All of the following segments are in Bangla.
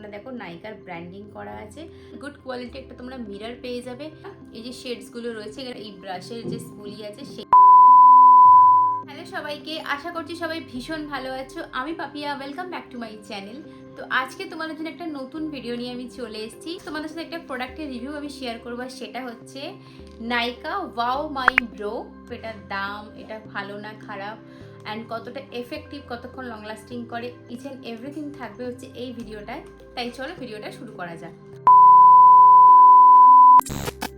এখানে দেখো নাইকার ব্র্যান্ডিং করা আছে। গুড কোয়ালিটি একটা তোমরা মিরর পেয়ে যাবে। এই যে শেডসগুলো রয়েছে এই ব্রাশের যে স্পুলি আছে, সেই হ্যালো সবাইকে, আশা করছি সবাই ভীষণ ভালো আছো। আমি Papiya welcome back to my channel তো আজকে তোমাদের জন্য একটা নতুন ভিডিও নিয়ে আমি চলে এসেছি। তোমাদের সাথে একটা প্রোডাক্টের রিভিউ আমি শেয়ার করব সেটা হচ্ছে নাইকা ওয়াও মাই ব্রো এটার দাম, এটা ভালো না, খারাপ? অ্যান্ড কতটা এফেক্টিভ কতক্ষণ লং লাস্টিং করে ইচ অ্যান্ড এভরিথিং থাকবে হচ্ছে এই ভিডিওটায়। তাই চলো ভিডিওটা শুরু করা যাক।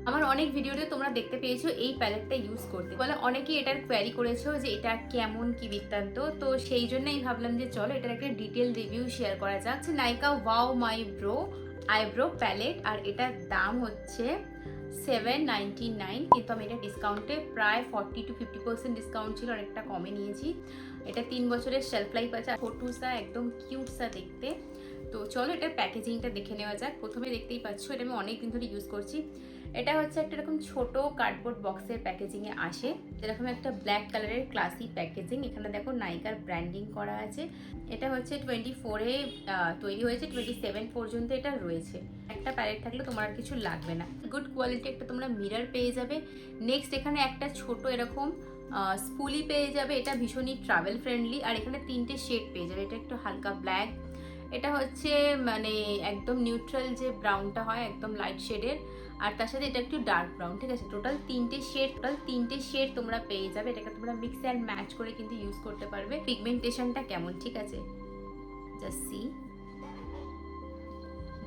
আমার অনেক ভিডিওতে তোমরা দেখতে পেয়েছ এই প্যালেটটা ইউজ করতে। বলে অনেকেই এটার কোয়ারি করেছ যে এটা কেমন, কি বৃত্তান্ত? তো সেই জন্যই ভাবলাম যে চলো এটার একটা ডিটেল রিভিউ শেয়ার করা যাক। Nykaa wow my brow eyebrow palette আর এটার দাম হচ্ছে সেভেন নাইনটি নাইন কিন্তু আমি এটা ডিসকাউন্টে প্রায় forty to fifty percent discount ছিল, অনেকটা কমে নিয়েছি। এটা তিন বছরের শেলফ লাইফ আছে, ফটোসা একদম কিউটসা দেখতে। তো চলো এটার প্যাকেজিংটা দেখে নেওয়া যাক। প্রথমে দেখতেই পাচ্ছ, এটা আমি অনেক দিন ধরে ইউজ করছি। এটা হচ্ছে একটা এরকম ছোট কার্ডবোর্ড বক্সের প্যাকেজিংয়ে আসে। এরকম একটা ব্ল্যাক কালারের ক্লাসি প্যাকেজিং এখানে দেখো নাইকার ব্র্যান্ডিং করা আছে। এটা হচ্ছে টোয়েন্টি ফোরে তৈরি হয়েছে টোয়েন্টি সেভেন পর্যন্ত এটা রয়েছে। একটা প্যালেট থাকলে তোমার আর কিছু লাগবে না। গুড কোয়ালিটি একটা তোমরা মিরর পেয়ে যাবে। নেক্সট এখানে একটা ছোট এরকম স্পুলি পেয়ে যাবে। এটা ভীষণই ট্রাভেল ফ্রেন্ডলি আর এখানে তিনটে শেড পেয়ে যাবে। এটা একটু হালকা ব্ল্যাক এটা হচ্ছে মানে একদম নিউট্রাল যে ব্রাউনটা হয়, একদম লাইট শেডের আর তার সাথে এটা একটু ডার্ক ব্রাউন ঠিক আছে? টোটাল তিনটে শেড টোটাল তিনটে শেড তোমরা পেয়ে যাবে। এটাকে তোমরা মিক্স অ্যান্ড ম্যাচ করে কিন্তু ইউজ করতে পারবে। পিগমেন্টেশনটা কেমন, ঠিক আছে? জাস্ট সি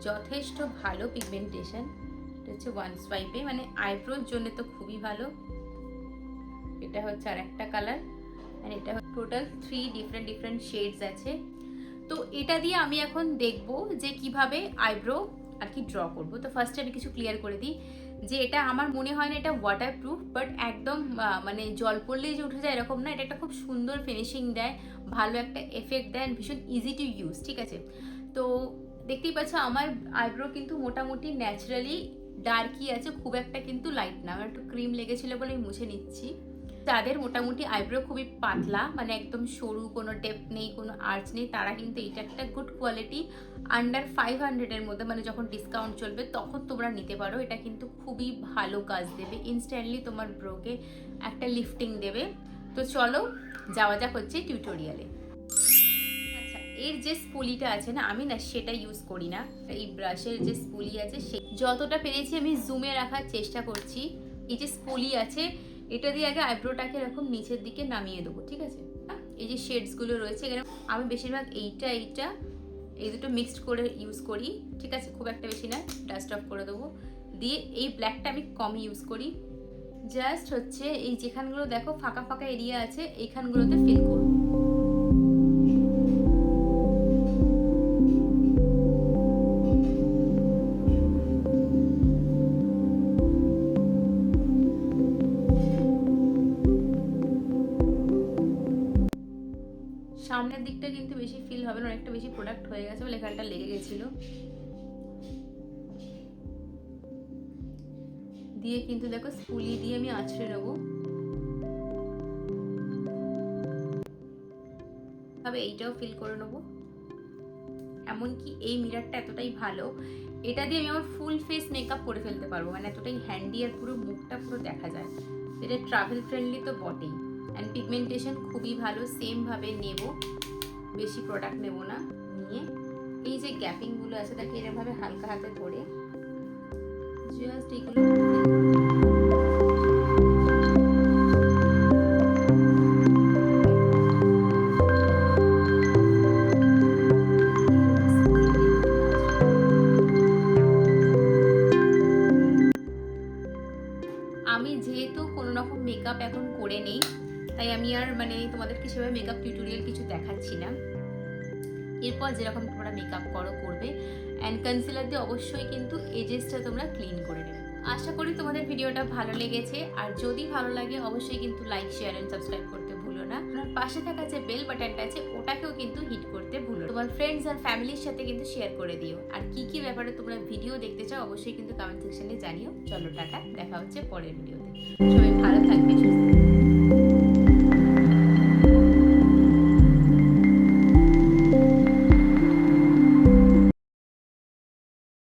যথেষ্ট ভালো পিগমেন্টেশন এটা হচ্ছে ওয়ান সোয়াইপে মানে আইব্রোর জন্য তো খুবই ভালো। এটা হচ্ছে আর একটা কালার এটা total three different different shades আছে। তো এটা দিয়ে আমি এখন দেখব যে কীভাবে আইব্রো আর কি ড্র করব। তো ফার্স্টে আমি কিছু ক্লিয়ার করে দিই যে এটা আমার মনে হয় না এটা ওয়াটার প্রুফ বাট একদম মানে জল পড়লেই যে উঠে যায় এরকম না। এটা একটা খুব সুন্দর ফিনিশিং দেয়, ভালো একটা এফেক্ট দেয় ভীষণ ইজি টু ইউজ ঠিক আছে? তো দেখতেই পাচ্ছ আমার আইব্রো কিন্তু মোটামুটি ন্যাচারালি ডার্কই আছে, খুব একটা কিন্তু লাইট না। আমার একটু ক্রিম লেগেছিলো বলে আমি মুছে নিচ্ছি। যাদের মোটামুটি আইব্রো খুবই পাতলা মানে একদম সরু, কোনো ডেপ নেই, কোনো আর্চ নেই, তারা কিন্তু এটা একটা গুড কোয়ালিটি আন্ডার ফাইভ হান্ড্রেডের মধ্যে মানে যখন ডিসকাউন্ট চলবে তখন তোমরা নিতে পারো। এটা কিন্তু খুবই ভালো কাজ দেবে। ইনস্ট্যান্টলি তোমার ব্রোকে একটা লিফটিং দেবে। তো চলো, যাওয়া যাক হচ্ছে টিউটোরিয়ালে আচ্ছা এর যে স্পুলিটা আছে না, আমি না সেটা ইউজ করি না। এই ব্রাশের যে স্পুলি আছে সে যতটা পেরেছি আমি জুমে রাখার চেষ্টা করছি। এই যে স্পুলি আছে এটা দিয়ে আগে আইব্রোটাকে এরকম নিচের দিকে নামিয়ে দেবো, ঠিক আছে? এই যে শেডসগুলো রয়েছে, এখানে আমি বেশিরভাগ এইটা এইটা, এই দুটো মিক্সড করে ইউজ করি, ঠিক আছে? খুব একটা বেশি না ডাস্ট অফ করে দেবো। দিয়ে এই ব্ল্যাকটা আমি কম ইউজ করি। জাস্ট হচ্ছে এই যেখানগুলো দেখো ফাঁকা ফাঁকা এরিয়া আছে, এইখানগুলোতে ফিল করব। দিকটা কিন্তু বেশি ফিল হবে না, অনেকটা বেশি প্রোডাক্ট হয়ে গেছে বলে এখানটা লেগে গেছিল। দিয়ে কিন্তু দেখো স্পুলি দিয়ে আমি আছড়ে নেব। তবে এইটাও ফিল করে নেব। এমনকি এই মিরারটা এতটাই ভালো, এটা দিয়ে আমি আমার ফুল ফেস মেকআপ করে ফেলতে পারব। মানে এতটাই হ্যান্ডি আর পুরো মুখটা পুরো দেখা যায়। এটা ট্রাভেল ফ্রেন্ডলি তো বটেই। অ্যান্ড পিগমেন্টেশন খুবই ভালো সেমভাবে নেব। বেশি প্রোডাক্ট নেব না, নিয়ে এই যে গ্যাপিংগুলো আছে, তাকে এরকমভাবে হালকা হাতে ধরে জাস্ট এইগুলো আমি যেহেতু কোনো রকম মেকআপ এখন করে নেই তাই আমি আর মানে তোমাদেরকে সেভাবে মেকআপ টিউটোরিয়াল কিছু দেখাচ্ছি না। এরপর যেরকম তোমরা মেকআপ করো, করবে। অ্যান্ড কনসিলার দিয়ে অবশ্যই কিন্তু এজেসটা তোমরা ক্লিন করে নেবে। আশা করি তোমাদের ভিডিওটা ভালো লেগেছে। আর যদি ভালো লাগে, অবশ্যই কিন্তু লাইক শেয়ার অ্যান্ড সাবস্ক্রাইব করতে ভুলো না। আপনার পাশে থাকা যে বেল বাটনটা আছে, ওটাকেও কিন্তু হিট করতে ভুলো তোমার ফ্রেন্ডস আর ফ্যামিলির সাথে কিন্তু শেয়ার করে দিও। আর কি কি ব্যাপারে তোমরা ভিডিও দেখতে চাও, অবশ্যই কিন্তু কমেন্ট সেকশনে জানিও। চলো টাটা, দেখা হচ্ছে পরের ভিডিওতে সবাই ভালো থাকবে।